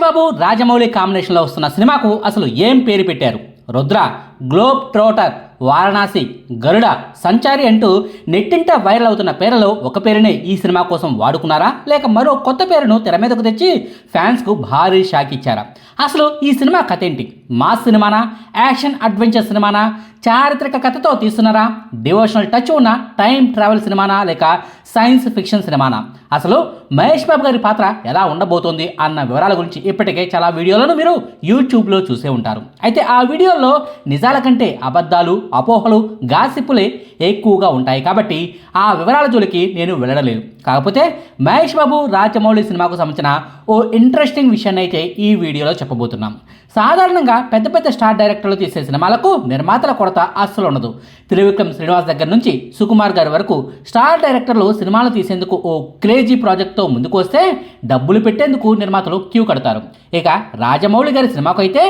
బాబు రాజమౌళి కాంబినేషన్లో వస్తున్న సినిమాకు అసలు ఏం పేరు పెట్టారు? రుద్ర గ్లోబ్ ట్రోటర్ వారణాసి గరుడ సంచారి అంటూ నెట్టింట వైరల్ అవుతున్న పేర్లలో ఒక పేరునే ఈ సినిమా కోసం వాడుకున్నారా? లేక మరో కొత్త పేరును తెర మీదకు తెచ్చి ఫ్యాన్స్కు భారీ షాక్ ఇచ్చారా? అసలు ఈ సినిమా కథ ఏంటి? మాస్ సినిమానా? యాక్షన్ అడ్వెంచర్ సినిమానా? చారిత్రక కథతో తీస్తున్నారా? డివోషనల్ టచ్ ఉన్న టైం ట్రావెల్ సినిమానా? లేక సైన్స్ ఫిక్షన్ సినిమానా? అసలు మహేష్ బాబు గారి పాత్ర ఎలా ఉండబోతోంది అన్న వివరాల గురించి ఇప్పటికే చాలా వీడియోలను మీరు యూట్యూబ్లో చూసే ఉంటారు. అయితే ఆ వీడియోల్లో నిజాల కంటే అబద్ధాలు అపోహలు గాసిప్పులే ఎక్కువగా ఉంటాయి కాబట్టి ఆ వివరాల జోలికి నేను వెళ్ళడలేదు కాకపోతే మహేష్ బాబు రాజమౌళి సినిమాకు సంబంధించిన ఓ ఇంట్రెస్టింగ్ విషయాన్ని అయితే ఈ వీడియోలో చెప్పబోతున్నాం. సాధారణంగా పెద్ద పెద్ద స్టార్ డైరెక్టర్లు తీసే సినిమాలకు నిర్మాతల కొరత అస్సలు ఉండదు. త్రివిక్రమ్ శ్రీనివాస్ దగ్గర నుంచి సుకుమార్ గారి వరకు స్టార్ డైరెక్టర్లు సినిమాలు తీసేందుకు ఓ క్రేజీ ప్రాజెక్ట్తో ముందుకు వస్తే డబ్బులు పెట్టేందుకు నిర్మాతలు క్యూ కడతారు. ఇక రాజమౌళి గారి సినిమాకు అయితే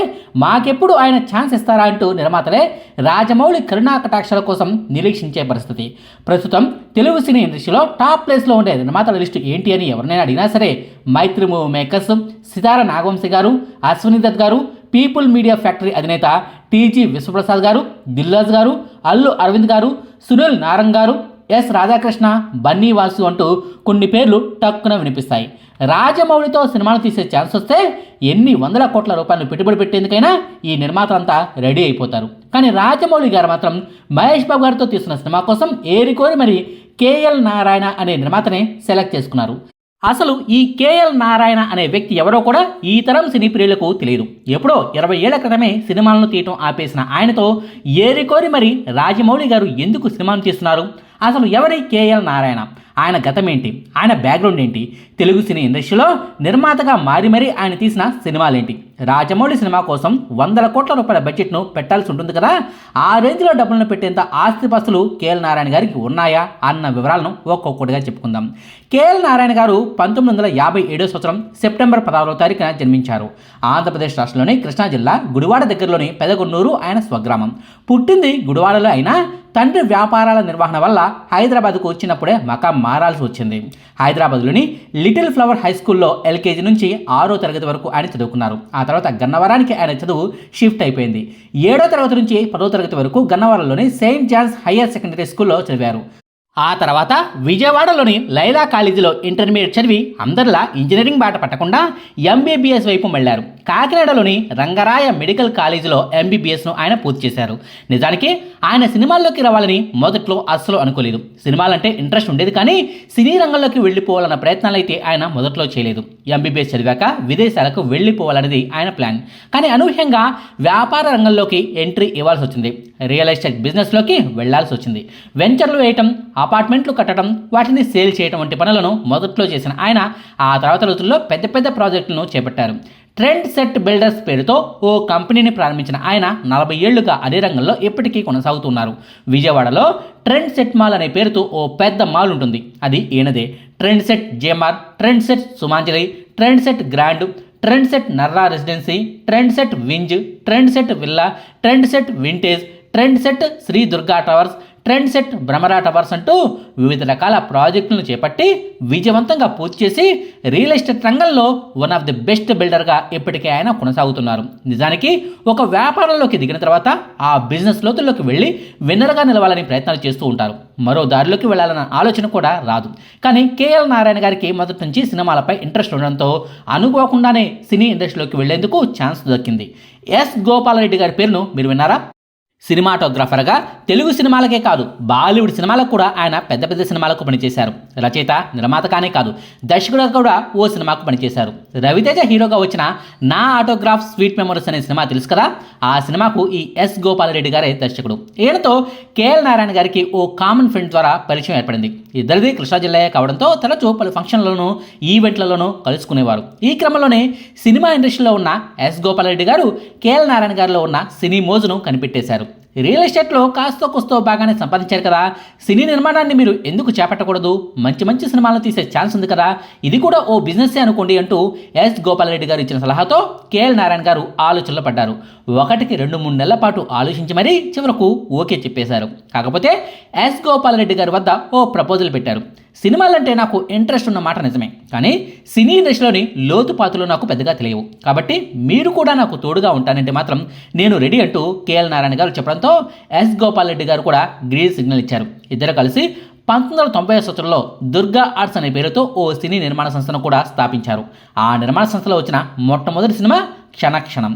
మాకెప్పుడు ఆయన ఛాన్స్ ఇస్తారా అంటూ నిర్మాతలే రాజమౌళి కరుణా కటాక్షల కోసం నిరీక్షించే పరిస్థితి. ప్రస్తుతం తెలుగు సినీ ఇండస్ట్రీలో టాప్ ప్లేస్లో ఉండే నిర్మాతల లిస్టు ఏంటి అని ఎవరినైనా అడిగినా సరే Mythri movie makers Sithara Nagavamsi garu Ashwini Dutt garu people media factory అధినేత టీజీ విశ్వప్రసాద్ గారు దిల్రాజ్ గారు అల్లు అరవింద్ గారు సునీల్ నారంగ్ గారు ఎస్ రాధాకృష్ణ బన్నీ వాసు అంటూ కొన్ని పేర్లు టక్కున వినిపిస్తాయి. రాజమౌళితో సినిమాలు తీసే ఛాన్స్ వస్తే ఎన్ని వందల కోట్ల రూపాయలు పెట్టుబడి పెట్టేందుకైనా ఈ నిర్మాత అంతా రెడీ అయిపోతారు. కానీ రాజమౌళి గారు మాత్రం మహేష్ బాబు గారితో తీసిన సినిమా కోసం ఏరికోరి మరి కేఎల్ నారాయణ అనే నిర్మాతనే సెలెక్ట్ చేసుకున్నారు. అసలు ఈ కేఎల్ నారాయణ అనే వ్యక్తి ఎవరో కూడా ఈ తరం సినీ ప్రియులకు తెలియదు. ఎప్పుడో ఇరవై ఏళ్ళ క్రితమే సినిమాలను తీయటం ఆపేసిన ఆయనతో ఏరికోరి మరి రాజమౌళి గారు ఎందుకు సినిమాను తీస్తున్నారు? అసలు ఎవరి కేఎల్ నారాయణ? ఆయన గతం ఏంటి ఆయన బ్యాక్గ్రౌండ్ ఏంటి? తెలుగు సినీ ఇండస్ట్రీలో నిర్మాతగా మారి మరీ ఆయన తీసిన సినిమాలేంటి? రాజమౌళి సినిమా కోసం వందల కోట్ల రూపాయల బడ్జెట్ను పెట్టాల్సి ఉంటుంది కదా? ఆ రేంజ్లో డబ్బులను పెట్టేంత ఆస్తిపాస్తులు కేఎల్ నారాయణ గారికి ఉన్నాయా అన్న వివరాలను ఒక్కొక్కటిగా చెప్పుకుందాం. కేఎల్ నారాయణ గారు పంతొమ్మిది వందల యాభై ఏడో సంవత్సరం సెప్టెంబర్ పదహారో తారీఖున జన్మించారు. ఆంధ్రప్రదేశ్ రాష్ట్రంలోని కృష్ణా జిల్లా గుడివాడ దగ్గరలోని పెదగొన్నూరు ఆయన స్వగ్రామం. పుట్టింది గుడివాడలో అయినా తండ్రి వ్యాపారాల నిర్వహణ వల్ల హైదరాబాద్కు వచ్చినప్పుడే మకాం మారాల్సి వచ్చింది. హైదరాబాద్లోని లిటిల్ ఫ్లవర్ హై స్కూల్లో ఎల్కేజీ నుంచి ఆరో తరగతి వరకు ఆయన చదువుకున్నారు. ఆ తర్వాత గన్నవరానికి ఆయన చదువు షిఫ్ట్ అయిపోయింది. ఏడో తరగతి నుంచి పదో తరగతి వరకు గన్నవరంలోని సెయింట్ జాన్స్ హయ్యర్ సెకండరీ స్కూల్లో చదివారు. ఆ తర్వాత విజయవాడలోని లైలా కాలేజీలో ఇంటర్మీడియట్ చదివి అందరిలా ఇంజనీరింగ్ బాట పట్టకుండా ఎంబీబీఎస్ వైపు మళ్ళారు కాకినాడలోని రంగరాయ మెడికల్ కాలేజీలో ఎంబీబీఎస్ను ఆయన పూర్తి చేశారు. నిజానికి ఆయన సినిమాల్లోకి రావాలని మొదట్లో అస్సలు అనుకోలేదు. సినిమాలంటే ఇంట్రెస్ట్ ఉండేది కానీ సినీ రంగంలోకి వెళ్ళిపోవాలన్న ప్రయత్నాలు అయితే ఆయన మొదట్లో చేయలేదు. ఎంబీబీఎస్ చదివాక విదేశాలకు వెళ్ళిపోవాలనేది ఆయన ప్లాన్. కానీ అనూహ్యంగా వ్యాపార రంగంలోకి ఎంట్రీ ఇవ్వాల్సి వచ్చింది. రియల్ ఎస్టేట్ బిజినెస్లోకి వెళ్ళాల్సి వచ్చింది. వెంచర్లు వేయటం అపార్ట్మెంట్లు కట్టడం వాటిని సేల్ చేయటం వంటి పనులను మొదట్లో చేసిన ఆయన ఆ తర్వాత రోజుల్లో పెద్ద పెద్ద ప్రాజెక్టులను చేపట్టారు. ట్రెండ్ సెట్ బిల్డర్స్ పేరుతో ఓ కంపెనీని ప్రారంభించిన ఆయన నలభై ఏళ్ళుగా అదే రంగంలో ఇప్పటికీ కొనసాగుతున్నారు. విజయవాడలో ట్రెండ్ సెట్ మాల్ అనే పేరుతో ఓ పెద్ద మాల్ ఉంటుంది. అది ఈయనదే. Trend set జేమార్ trend set Sumanjali trend set grand trend set Narra residency trend set వింజ్ trend set villa trend set vintage trend set Sri Durga towers trend set Bhramara towers అంటూ వివిధ రకాల ప్రాజెక్టులను చేపట్టి విజయవంతంగా పూర్తి చేసి రియల్ ఎస్టేట్ రంగంలో one of the best బిల్డర్గా ఇప్పటికే ఆయన కొనసాగుతున్నారు. నిజానికి ఒక వ్యాపారంలోకి దిగిన తర్వాత ఆ బిజినెస్ లోతుల్లోకి వెళ్ళి విన్నర్గా నిలవాలని ప్రయత్నాలు చేస్తూ ఉంటారు. మరో దారిలోకి వెళ్ళాలన్న ఆలోచన కూడా రాదు. కానీ కేఎల్ నారాయణ గారికి మొదటి నుంచి సినిమాలపై ఇంట్రెస్ట్ ఉండడంతో అనుకోకుండానే సినీ ఇండస్ట్రీలోకి వెళ్ళేందుకు ఛాన్స్ దక్కింది ఎస్ గోపాలరెడ్డి గారి పేరును మీరు విన్నారా? సినిమాటోగ్రాఫర్గా తెలుగు సినిమాలకే కాదు బాలీవుడ్ సినిమాలకు కూడా ఆయన పెద్ద పెద్ద సినిమాలకు పనిచేశారు. రచయిత నిర్మాత కానే కాదు దర్శకుడు కూడా ఓ సినిమాకు పనిచేశారు. రవితేజ హీరోగా వచ్చిన నా ఆటోగ్రాఫ్ స్వీట్ మెమరీస్ అనే సినిమా తెలుసు కదా? ఆ సినిమాకు ఈ ఎస్ గోపాలరెడ్డి గారే దర్శకుడు. ఈయనతో కేఎల్ నారాయణ గారికి ఓ కామన్ ఫ్రెండ్ ద్వారా పరిచయం ఏర్పడింది. ఇద్దరిది కృష్ణా జిల్లా కావడంతో తరచూ పలు ఫంక్షన్లలోనూ ఈవెంట్లలోనూ కలుసుకునేవారు. ఈ క్రమంలోనే సినిమా ఇండస్ట్రీలో ఉన్న ఎస్ గోపాలరెడ్డి గారు కేఎల్ నారాయణ గారిలో ఉన్న సినీ మోజును కనిపెట్టేశారు. రియల్ ఎస్టేట్లో కాస్తో కుస్తో బాగానే సంపాదించారు కదా. సినీ నిర్మాణాన్ని మీరు ఎందుకు చేపట్టకూడదు? మంచి మంచి సినిమాలను తీసే ఛాన్స్ ఉంది కదా. ఇది కూడా ఓ బిజినెస్సే అనుకోండి అంటూ ఎస్ గోపాలరెడ్డి గారు ఇచ్చిన సలహాతో కేఎల్ నారాయణ గారు ఆలోచనలో పడ్డారు. ఒకటికి రెండు మూడు నెలల పాటు ఆలోచించి మరీ చివరకు ఓకే చెప్పేశారు. కాకపోతే ఎస్ గోపాలరెడ్డి గారి వద్ద ఓ ప్రపోజల్ పెట్టారు. సినిమాలంటే నాకు ఇంట్రెస్ట్ ఉన్న మాట నిజమే. కానీ సినీ ఇండస్ట్రీలోని లోతుపాతులు నాకు పెద్దగా తెలియవు. కాబట్టి మీరు కూడా నాకు తోడుగా ఉంటానంటే మాత్రం నేను రెడీ అంటూ కేఎల్ నారాయణ గారు చెప్పడంతో ఎస్ గోపాల్ రెడ్డి గారు కూడా గ్రీన్ సిగ్నల్ ఇచ్చారు. ఇద్దరు కలిసి పంతొమ్మిది వందల తొంభై సంవత్సరంలో దుర్గా ఆర్ట్స్ అనే పేరుతో ఓ సినీ నిర్మాణ సంస్థను కూడా స్థాపించారు. ఆ నిర్మాణ సంస్థలో వచ్చిన మొట్టమొదటి సినిమా క్షణక్షణం.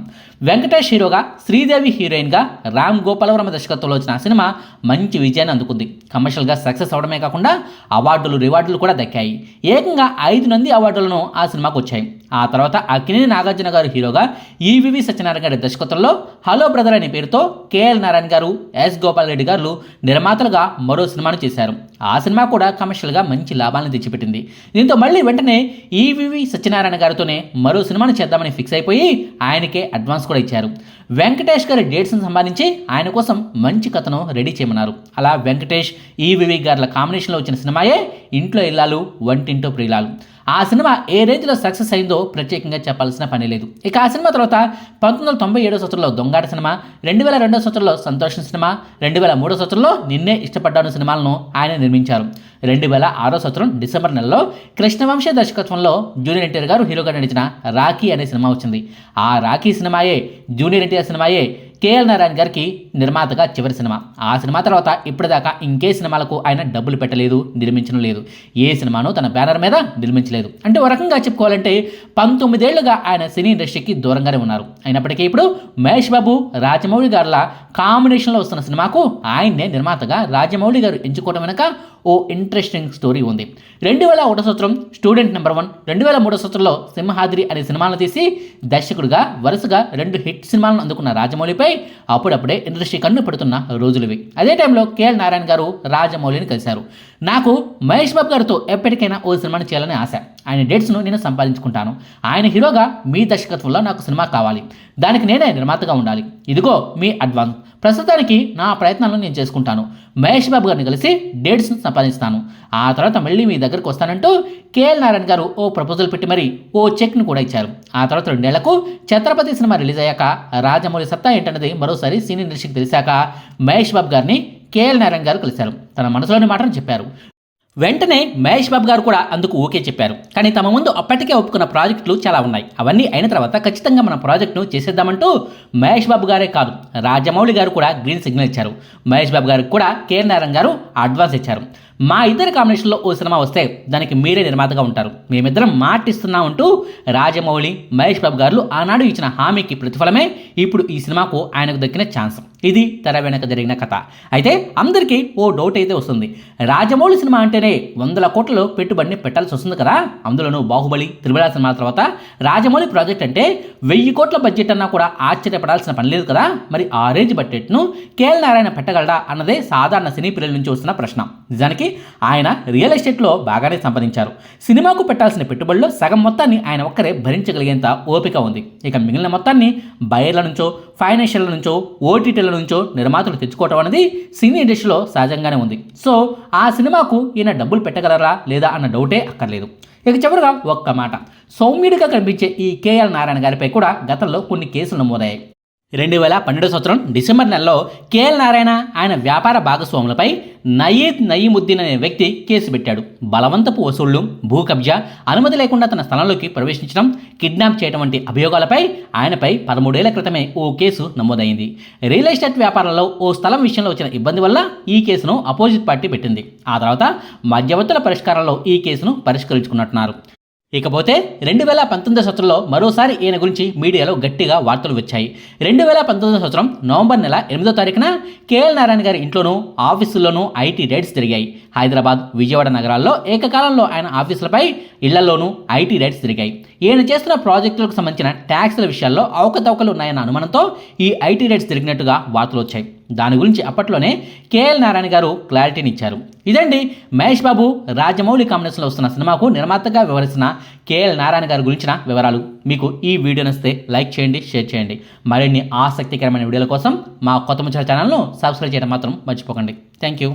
వెంకటేష్ హీరోగా శ్రీదేవి హీరోయిన్గా రామ్ గోపాలవరమ దర్శకత్వంలో వచ్చిన సినిమా మంచి విజయాన్ని అందుకుంది. కమర్షియల్గా సక్సెస్ అవడమే కాకుండా అవార్డులు రివార్డులు కూడా దక్కాయి. ఏకంగా ఐదు నంది అవార్డులను ఆ సినిమాకు వచ్చాయి. ఆ తర్వాత అక్కినేని నాగార్జున గారు హీరోగా ఈవివి సత్యనారాయణ గారి దర్శకత్వంలో హలో బ్రదర్ అనే పేరుతో కేఎల్ నారాయణ గారు ఎస్ గోపాల్ రెడ్డి గారు నిర్మాతలుగా మరో సినిమాను చేశారు. ఆ సినిమా కూడా కమర్షియల్గా మంచి లాభాలను తెచ్చిపెట్టింది. దీంతో మళ్ళీ వెంటనే ఈవివి సత్యనారాయణ గారితోనే మరో సినిమాను చేద్దామని ఫిక్స్ అయిపోయి ఆయనకే అడ్వాన్స్ కూడా ఇచ్చారు. వెంకటేష్ గారి డేట్స్ని సంబంధించి ఆయన కోసం మంచి కథను రెడీ చేయమన్నారు. అలా వెంకటేష్ ఈవివి గారుల కాంబినేషన్లో వచ్చిన సినిమాయే ఇంట్లో ఇల్లాలు వంటింటో ప్రియులాలు ఆ సినిమా ఏ రేంజ్లో సక్సెస్ అయిందో ప్రత్యేకంగా చెప్పాల్సిన పని లేదు. ఇక ఆ సినిమా తర్వాత పంతొమ్మిది వందల తొంభై ఏడో సంవత్సరంలో దొంగాట సినిమా రెండు వేల రెండో సంవత్సరంలో సంతోషం సినిమా రెండు వేల మూడో సంవత్సరంలో నిన్నే ఇష్టపడ్డాను సినిమాలను ఆయన నిర్మించారు. రెండు వేల ఆరో సంవత్సరం డిసెంబర్ నెలలో కృష్ణవంశ దర్శకత్వంలో జూనియర్ ఎన్టీఆర్ గారు హీరోగా నడిచిన రాఖీ అనే సినిమా వచ్చింది. ఆ రాఖీ సినిమాయే జూనియర్ ఎన్టీఆర్ సినిమాయే కేఎల్ నారాయణ గారికి నిర్మాతగా చివరి సినిమా. ఆ సినిమా తర్వాత ఇప్పటిదాకా ఇంకే సినిమాలకు ఆయన డబ్బులు పెట్టలేదు నిర్మించడం లేదు. ఏ సినిమాను తన బ్యానర్ మీద నిర్మించలేదు. అంటే ఒక రకంగా చెప్పుకోవాలంటే పంతొమ్మిదేళ్ళుగా ఆయన సినీ ఇండస్ట్రీకి దూరంగానే ఉన్నారు. అయినప్పటికీ ఇప్పుడు మహేష్ బాబు రాజమౌళి గారుల కాంబినేషన్లో వస్తున్న సినిమాకు ఆయన్నే నిర్మాతగా రాజమౌళి గారు ఎంచుకోవడం వెనుక ఓ ఇంట్రెస్టింగ్ స్టోరీ ఉంది. రెండు వేల ఒకటో సంవత్సరం స్టూడెంట్ నెంబర్ వన్ రెండు వేల మూడో సంవత్సరంలో సింహాద్రి అనే సినిమాలను తీసి దర్శకుడిగా వరుసగా రెండు హిట్ సినిమాలను అందుకున్న రాజమౌళిపై అప్పుడప్పుడే ఇండస్ట్రీ కన్ను పెడుతున్న రోజులవి. అదే టైంలో కేఎల్ నారాయణ గారు రాజమౌళిని కలిశారు. నాకు మహేష్ బాబు గారితో ఎప్పటికైనా ఓ సినిమాని చేయాలని ఆశ. ఆయన డేట్స్ను నేను సంపాదించుకుంటాను. ఆయన హీరోగా మీ దర్శకత్వంలో నాకు సినిమా కావాలి. దానికి నేనే నిర్మాతగా ఉండాలి. ఇదిగో మీ అడ్వాన్స్. ప్రస్తుతానికి నా ప్రయత్నాలను నేను చేసుకుంటాను. మహేష్ బాబు గారిని కలిసి డేట్స్ను సంపాదిస్తాను. ఆ తర్వాత మళ్ళీ మీ దగ్గరకు వస్తానంటూ కేఎల్ నారాయణ గారు ఓ ప్రపోజల్ పెట్టి మరి ఓ చెక్ను కూడా ఇచ్చారు. ఆ తర్వాత రెండేళ్ళకు ఛత్రపతి సినిమా రిలీజ్ అయ్యాక రాజమౌళి సత్తా ఏంటన్నది మరోసారి సినీ ఇండస్ట్రీకి తెలిసాక మహేష్ బాబు గారిని కేఎల్ నారాయణ గారు కలిశారు. తన మనసులోని మాటను చెప్పారు. వెంటనే మహేష్ బాబు గారు కూడా అందుకు ఓకే చెప్పారు. కానీ తమ ముందు అప్పటికే ఒప్పుకున్న ప్రాజెక్టులు చాలా ఉన్నాయి. అవన్నీ అయిన తర్వాత ఖచ్చితంగా మన ప్రాజెక్టును చేసేద్దామంటూ మహేష్ బాబు గారే కాదు రాజమౌళి గారు కూడా గ్రీన్ సిగ్నల్ ఇచ్చారు. మహేష్ బాబు గారికి కూడా కేఎన్ నారాయణ గారు అడ్వాన్స్ ఇచ్చారు. మా ఇద్దరి కాంబినేషన్లో ఓ సినిమా వస్తే దానికి మీరే నిర్మాతగా ఉంటారు. మేమిద్దరం మాటిస్తున్నాం అంటూ రాజమౌళి మహేష్ బాబు గారు ఆనాడు ఇచ్చిన హామీకి ప్రతిఫలమే ఇప్పుడు ఈ సినిమాకు ఆయనకు దక్కిన ఛాన్స్. ఇది తెర వెనక జరిగిన కథ. అయితే అందరికీ ఓ డౌట్ అయితే వస్తుంది. రాజమౌళి సినిమా అంటేనే వందల కోట్లలో పెట్టుబడిని పెట్టాల్సి వస్తుంది కదా? అందులోనూ బాహుబలి త్రిబుల సినిమా తర్వాత రాజమౌళి ప్రాజెక్ట్ అంటే వెయ్యి కోట్ల బడ్జెట్ అన్నా కూడా ఆశ్చర్యపడాల్సిన పని లేదు కదా? మరి ఆ రేంజ్ బడ్జెట్ను కేఎల్ నారాయణ పెట్టగలడా అన్నదే సాధారణ సినీ పిల్లల నుంచి వస్తున్న ప్రశ్న. నిజానికి ఆయన రియల్ ఎస్టేట్లో బాగానే సంపాదించారు. సినిమాకు పెట్టాల్సిన పెట్టుబడిలో సగం మొత్తాన్ని ఆయన ఒక్కరే భరించగలిగేంత ఓపిక ఉంది. ఇక మిగిలిన మొత్తాన్ని బయర్ల నుంచో ఫైనాన్షియల్ నుంచో ఓటీటీల నుంచో నిర్మాతలు తెచ్చుకోవటం అనేది సినీ ఇండస్ట్రీలో సహజంగానే ఉంది. సో ఆ సినిమాకు ఈయన డబ్బులు పెట్టగలరా లేదా అన్న డౌటే అక్కర్లేదు. ఇక చివరిగా ఒక్క మాట. సౌమ్యుడిగా కనిపించే ఈ కేఎల్ నారాయణ గారిపై కూడా గతంలో కొన్ని కేసులు నమోదయ్యాయి. రెండు వేల పన్నెండు సంవత్సరం డిసెంబర్ నెలలో కేఎల్ నారాయణ ఆయన వ్యాపార భాగస్వాములపై నయీద్ నయీముద్దీన్ అనే వ్యక్తి కేసు పెట్టాడు. బలవంతపు వసూళ్ళు భూ కబ్జా అనుమతి లేకుండా తన స్థలంలోకి ప్రవేశించడం కిడ్నాప్ చేయడం వంటి అభియోగాలపై ఆయనపై పదమూడేళ్ళ క్రితమే ఓ కేసు నమోదైంది. రియల్ ఎస్టేట్ వ్యాపారంలో ఓ స్థలం విషయంలో వచ్చిన ఇబ్బంది వల్ల ఈ కేసును అపోజిట్ పార్టీ పెట్టింది. ఆ తర్వాత మధ్యవర్తుల పరిష్కారంలో ఈ కేసును పరిష్కరించుకున్నట్టున్నారు. ఇకపోతే రెండు వేల పంతొమ్మిదో సంవత్సరంలో మరోసారి ఈయన గురించి మీడియాలో గట్టిగా వార్తలు వచ్చాయి. రెండు వేల పంతొమ్మిది సంవత్సరం నవంబర్ నెల ఎనిమిదో తారీఖున కేఎల్ నారాయణ గారి ఇంట్లోనూ ఆఫీసుల్లోనూ ఐటీ రైడ్స్ జరిగాయి. హైదరాబాద్ విజయవాడ నగరాల్లో ఏకకాలంలో ఆయన ఆఫీసులపై ఇళ్ళలోనూ ఐటీ రైడ్స్ జరిగాయి. ఈయన చేస్తున్న ప్రాజెక్టులకు సంబంధించిన ట్యాక్స్ల విషయాల్లో అవకతవకలు ఉన్నాయన్న అనుమానంతో ఈ ఐటీ రేట్స్ తిరిగినట్టుగా వార్తలు వచ్చాయి. దాని గురించి అప్పట్లోనే కేఎల్ నారాయణ గారు క్లారిటీని ఇచ్చారు. ఇదండి మహేష్ బాబు రాజమౌళి కాంబినేషన్లో వస్తున్న సినిమాకు నిర్మాతగా వివరిస్తున్న కేఎల్ నారాయణ గారి గురించిన వివరాలు. మీకు ఈ వీడియో నచ్చితే లైక్ చేయండి షేర్ చేయండి. మరిన్ని ఆసక్తికరమైన వీడియోల కోసం మా కొత్త ముచ్చల ఛానల్ను సబ్స్క్రైబ్ చేయడం మాత్రం మర్చిపోకండి. Thank you